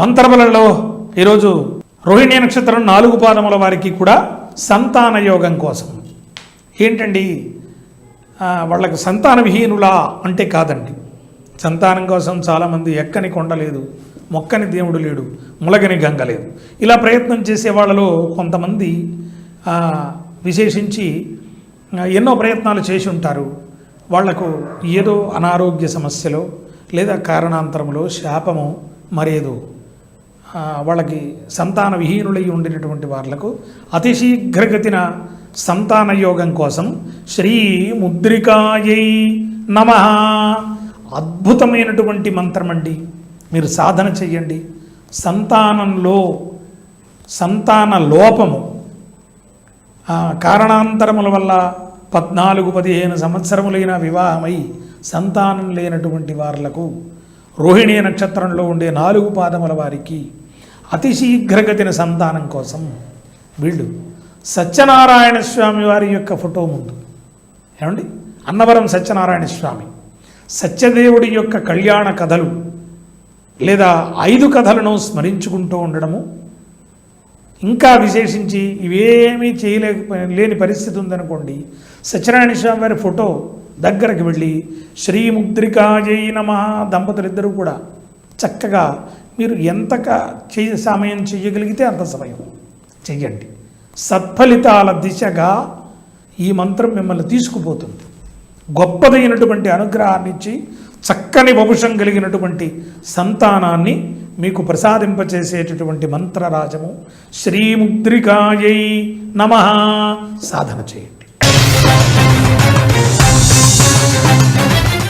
మంత్రబలంలో ఈరోజు రోహిణి నక్షత్రం నాలుగు పాదముల వారికి కూడా సంతాన యోగం కోసం. ఏంటండి? వాళ్ళకి సంతాన విహీనులా అంటే కాదండి. సంతానం కోసం చాలామంది ఎక్కని కొండ లేదు మొక్కని దేవుడు లేడు ములగని గంగ లేదు. ఇలా ప్రయత్నం చేసే వాళ్ళలో కొంతమంది విశేషించి ఎన్నో ప్రయత్నాలు చేసి ఉంటారు. వాళ్ళకు ఏదో అనారోగ్య సమస్యలో లేదా కారణాంతరంలో శాపము మరేదో వాళ్ళకి సంతాన విహీనులై ఉండినటువంటి వాళ్ళకు అతి శీఘ్రగతిన సంతాన యోగం కోసం శ్రీ ముద్రికాయై నమ. అద్భుతమైనటువంటి మంత్రం అండి. మీరు సాధన చెయ్యండి. సంతానంలో సంతాన లోపము కారణాంతరముల వల్ల పద్నాలుగు పదిహేను సంవత్సరములైన వివాహమై సంతానం లేనటువంటి వారులకు రోహిణీ నక్షత్రంలో ఉండే నాలుగు పాదముల వారికి అతి శీఘ్రగతిన సంతానం కోసం వీళ్ళు సత్యనారాయణ స్వామి వారి యొక్క ఫోటో ముందు. ఏమండి? అన్నవరం సత్యనారాయణ స్వామి. సత్యదేవుడి యొక్క కళ్యాణ కథలు లేదా ఐదు కథలను స్మరించుకుంటూ ఉండడము ఇంకా విశేషించి ఇవేమీ చేయలేక లేని పరిస్థితి ఉందనుకోండి సత్యనారాయణ స్వామి వారి ఫోటో దగ్గరకు వెళ్ళి శ్రీముద్రికాజయ నమ దంపతులిద్దరూ కూడా చక్కగా మీరు ఎంతక చేయ సమయం చేయగలిగితే అంత సమయం. చెయ్యండి. సత్ఫలితాల దిశగా ఈ మంత్రం మిమ్మల్ని తీసుకుపోతుంది. గొప్పదైనటువంటి అనుగ్రహాన్ని ఇచ్చి చక్కని వంశం కలిగినటువంటి సంతానాన్ని మీకు ప్రసాదింపచేసేటటువంటి మంత్రరాజము శ్రీముద్రికాయై నమ. సాధన చేయండి.